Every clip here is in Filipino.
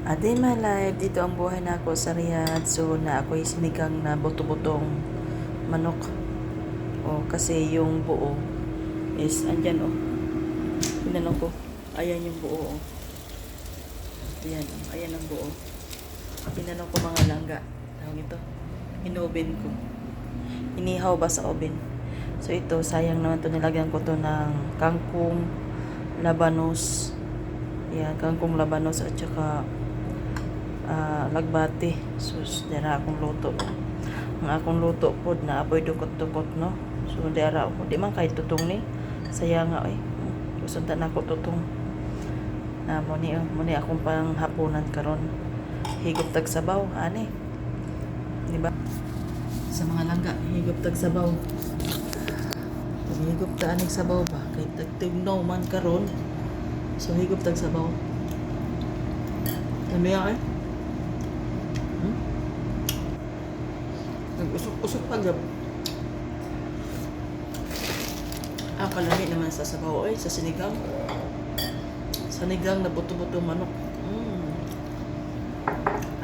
A day my life, dito ang buhay na ako sa Riyadh. So, na ako'y sinigang na buto-butong manok. O, kasi yung buo is, andyan o. Pinanong ko. Ayan yung buo o. Ayan o. Ayan ang buo. Pinanong ko mga langga. Tawag ito. Inoven ko. Inihaw ba sa oven? So, ito, sayang naman to nilagyan ko to ng kangkong, labanos, yan, kangkong labanos at saka ah, lagbati. Sus, dira akong luto. Ang akong luto po na apoy dukot-dukot, no? So, dira ako. Di man kahit tutong ni. Saya nga, eh. Gusto na ako tutong. Na, muni, oh, muni akong pang hapunan karon Higop tag sabaw, ani. Di ba? Sa mga langga, higop tag sabaw. Higop ta aning sabaw ba? Kay tagtignaw man karon So, higop tag sabaw. Dami ay. Hmm? Nag-usok-usok pa gab. Ah, kalami naman sa sabaw ay sa sinigang. Sinigang na buto-buto manok. Mm.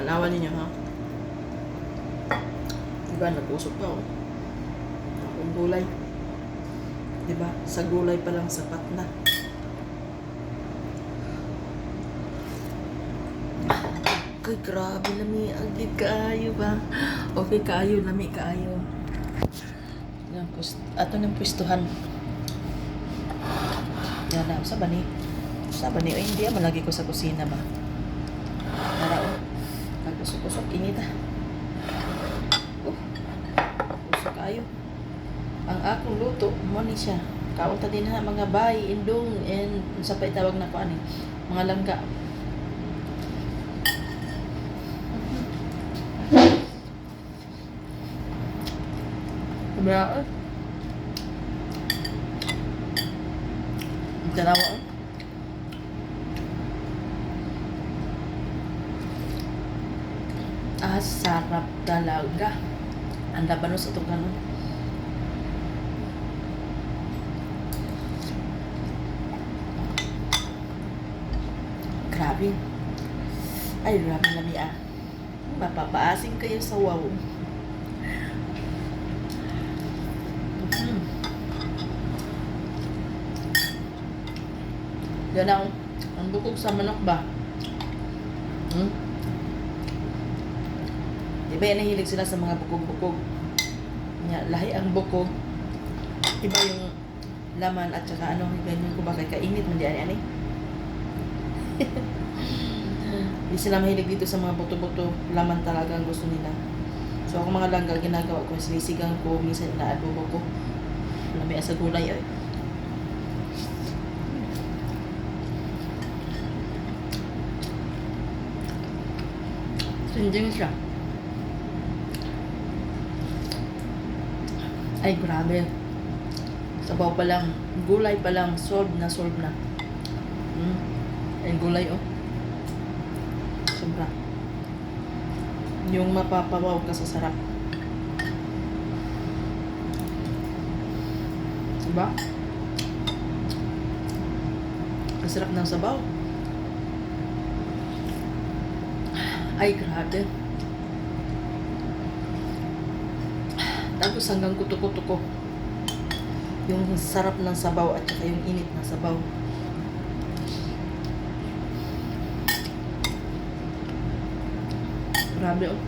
Alawan ninyo ha. Diba, nag-usok pa oh. Ang gulay. Diba, sa gulay pa lang sapat na. Kay grabe lami agit kaayo ba. Okay kaayo lami kaayo. Yan pus ato ng pwestuhan. Yan na sa bani. Sa bani o hindi ah, malagi ko sa kusina ba. Tara o. Nagusok-usok init ah. Oh. Kaayo. Ang akong luto mo ni siya. Kaunta din ha mga bay, indong, and sa pa itawag na ko ani. Mga langga. Sobra. Dalawa. oh. Ah, sarap talaga. Ang labanos itong ganun. Grabe. Ay, grabe lami ah. Mapapaasim kayo sa wow. Mm. Yan ang, ang bukog sa manok ba? Hmm? Di ba yan nahilig sila sa mga bukog-bukog? Nya, lahi ang bukog. Iba yung laman at saka ano, ganyan ko ba kay kainit man di ani ani. Hindi sila mahilig dito sa mga buto-buto. Laman talaga ang gusto nila. So ako mga langga, ginagawa ko, sinisigang ko, minsan inaadobo ko. Lamia sa gulay ay. Sinding siya. Ay, grabe. Sabaw pa lang, gulay pa lang, solve na, solve na. Mm. Ay, gulay, oh. Sobra. Yung mapapawaw ka sa sarap. Diba? Ang sarap ng sabaw. Ay, grabe. Tapos hanggang kutuko-tuko. Yung sarap ng sabaw at saka yung init ng sabaw. Grabe oh.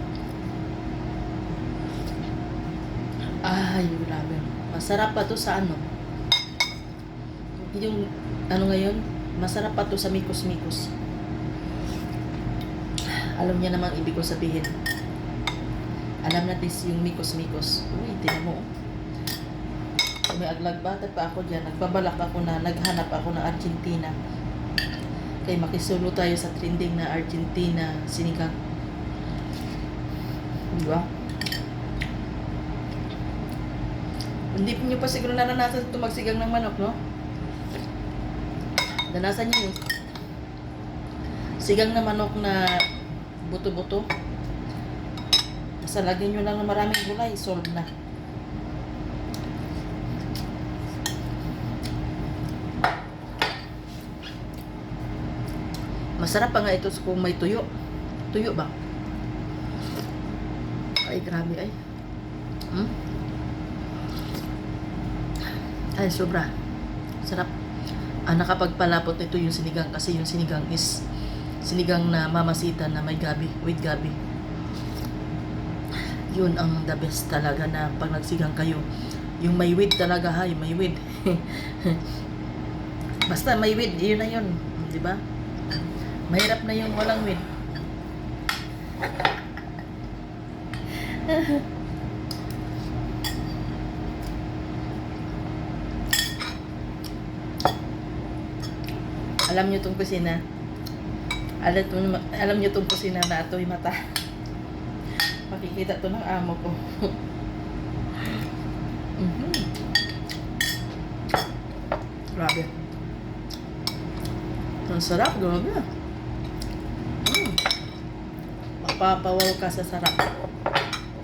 Ay, grabe. Masarap pa to sa ano. Yung ano ngayon, masarap pa to sa mikos-mikos. Alam niya namang ibig ko sabihin. Alam natin yung mikos-mikos. Uy, tinan mo. oh. May aglagbata pa ako dyan. Nagbabalak ako na naghanap ako ng Argentina. Kaya makisulo tayo sa trending na Argentina sinigang. Di ba? Hindi niyo pa siguro naranasan ito magsigang ng manok, no? Danasan niyo yun. Sigang na manok na buto-buto. Basta lagyan nyo lang ng maraming gulay, solve na. Masarap pa nga ito kung may tuyo. Tuyo ba? Ay, grabe ay. Hmm? Ay, sobra. Sarap. Ah, nakapagpalapot nito yung sinigang kasi yung sinigang is sinigang na mamasita na may gabi, with gabi. Yun ang the best talaga na pag nagsigang kayo. Yung may with talaga ha, yung may with. Basta may with, yun na yun. Di ba? Mahirap na yung walang with. Alam niyo tong kusina. Alam, alam niyo tong kusina na ito mata. Makikita to ng amo ko. mhm Grabe. Ang sarap, grabe. Mm. Mapapawaw ka sa sarap.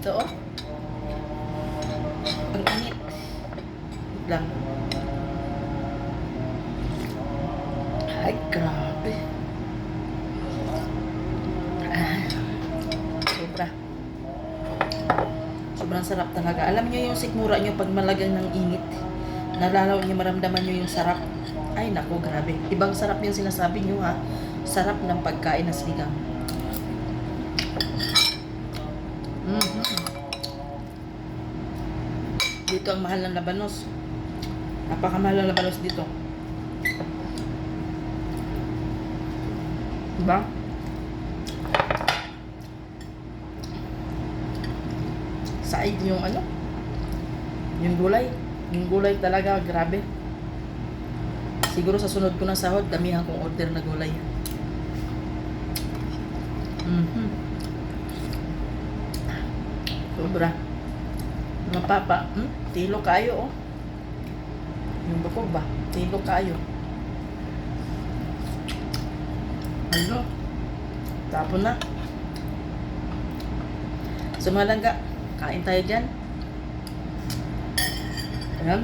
Ito oh. Ang init. Lang. Sobrang sarap talaga. Alam niyo yung sikmura niyo pag malagang ng init. Nalalaw niyo, maramdaman niyo yung sarap. Ay, nako, grabe. Ibang sarap yung sinasabi niyo, ha. Sarap ng pagkain na sinigang. Mhm. Dito ang mahal ng labanos. Napakamahal ng labanos dito. Diba? Side yung ano? Yung gulay. Yung gulay talaga, grabe. Siguro sa sunod ko na sahod, damihan kong order na gulay. Mhm. Sobra. Mga papa, hmm? tilo kayo oh. Yung bukog ba? Tilo kayo. Ano? Tapon na. Sumalangga. Kain tayo dyan. Ayan.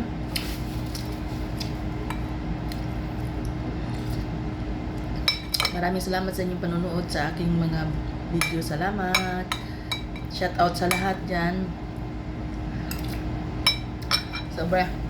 Maraming salamat sa inyong panonood sa aking mga video. Salamat. Shout out sa lahat dyan. Sobra.